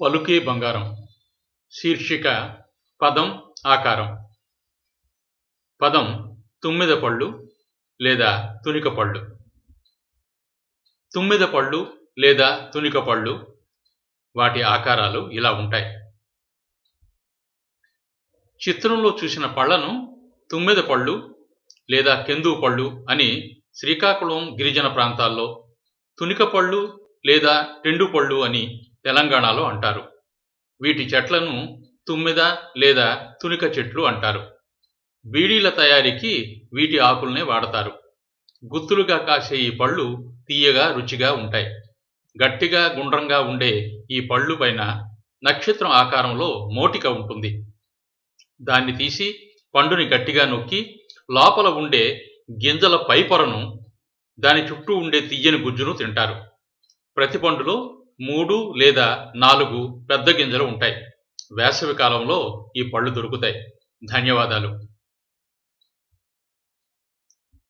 పలుకే బంగారం. శీర్షిక పదం ఆకారం. పదం తుమ్మిద పళ్ళు లేదా తునిక పళ్ళు. తుమ్మిద పళ్ళు లేదా తునిక పళ్ళు వాటి ఆకారాలు ఇలా ఉంటాయి. చిత్రంలో చూసిన పళ్ళను తుమ్మిద పళ్ళు లేదా కెందువు పళ్ళు అని శ్రీకాకుళం గిరిజన ప్రాంతాల్లో తునిక పళ్ళు లేదా టెండు పళ్ళు అని తెలంగాణలో అంటారు. వీటి చెట్లను తుమ్మెద లేదా తునిక చెట్లు అంటారు. బీడీల తయారీకి వీటి ఆకుల్నే వాడతారు. గుత్తులుగా కాసే ఈ పళ్ళు తీయగా రుచిగా ఉంటాయి. గట్టిగా గుండ్రంగా ఉండే ఈ పళ్ళు పైన నక్షత్రం ఆకారంలో మోటిక ఉంటుంది. దాన్ని తీసి పండుని గట్టిగా నొక్కి లోపల ఉండే గింజల పైపొరను దాని చుట్టూ ఉండే తీయని గుజ్జును తింటారు. ప్రతి పండులో మూడు లేదా నాలుగు పెద్ద గింజలు ఉంటాయి. వేసవి కాలంలో ఈ పళ్ళు దొరుకుతాయి. ధన్యవాదాలు.